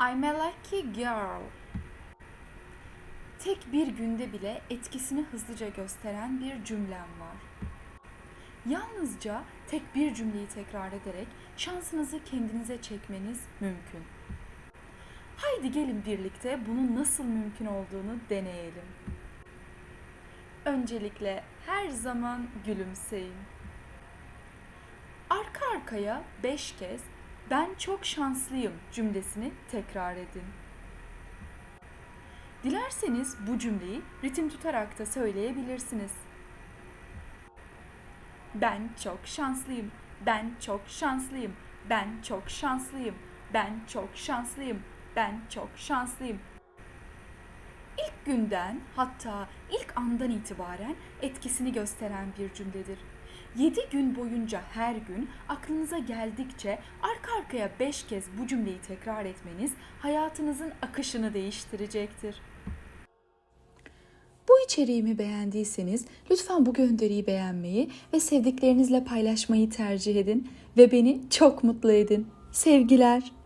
I'm a lucky girl. Tek bir günde bile etkisini hızlıca gösteren bir cümlem var. Yalnızca tek bir cümleyi tekrar ederek şansınızı kendinize çekmeniz mümkün. Haydi gelin birlikte bunun nasıl mümkün olduğunu deneyelim. Öncelikle her zaman gülümseyin. Arka arkaya beş kez ben çok şanslıyım cümlesini tekrar edin. Dilerseniz bu cümleyi ritim tutarak da söyleyebilirsiniz. Ben çok şanslıyım. Ben çok şanslıyım. Ben çok şanslıyım. Ben çok şanslıyım. Ben çok şanslıyım. İlk günden hatta ilk andan itibaren etkisini gösteren bir cümledir. 7 gün boyunca her gün aklınıza geldikçe arka arkaya 5 kez bu cümleyi tekrar etmeniz hayatınızın akışını değiştirecektir. Bu içeriğimi beğendiyseniz lütfen bu gönderiyi beğenmeyi ve sevdiklerinizle paylaşmayı tercih edin ve beni çok mutlu edin. Sevgiler.